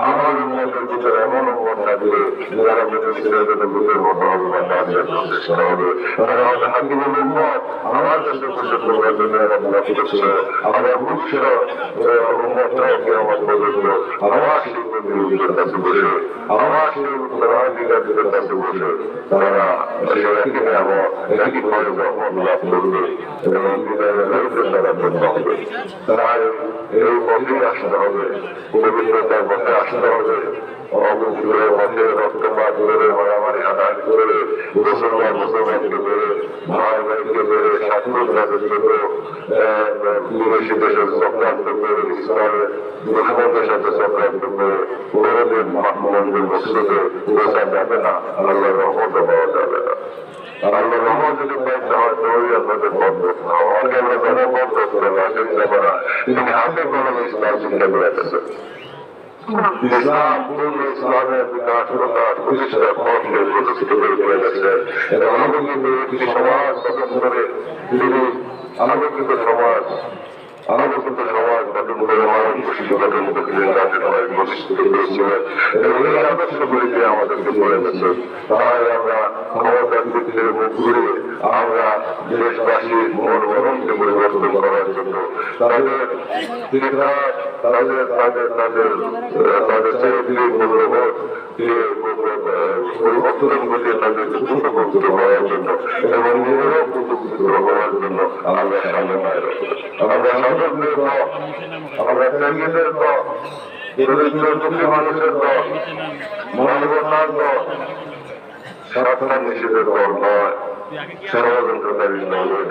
আমরা উন্মতের ভিতরে এমন উন্মত থাকবে যারা বুকের মতো হবে বা তার জন্য চেষ্টা হবে তারা হাকিমের উন্মত আমার কাছে খুশি করবে দুনিয়া রক্ষা করছে আমার মুখ্য উন্মতরাও কে আমার পর্যন্ত আমার সেই বন্ধুদের কাছে এই পথেই আসতে হবে পবিত্রতার আসতে হবে অবশ্যই পথে রক্তপাত করে মারামারি হানাহানি করে মুসলমান মুসলমানকে মেরে ভাই ভাইকে মেরে শত্রুর কাছে ছোট বিদেশি দেশের চক্রান্ত করে ইসলামের দুশ্মনদের সাথে চক্রান্ত যাবে না আল্লাহ রহমত পাওয়া যাবে না আমরা কোনো করে না চিন্তা করা তিনি হাতে কোনো ইসলাম চিন্তা করে আমরা দেশবাসীর মন জন্য ঘটিয়ে তাদেরকে সাবধান নিষেধের দল নয় দল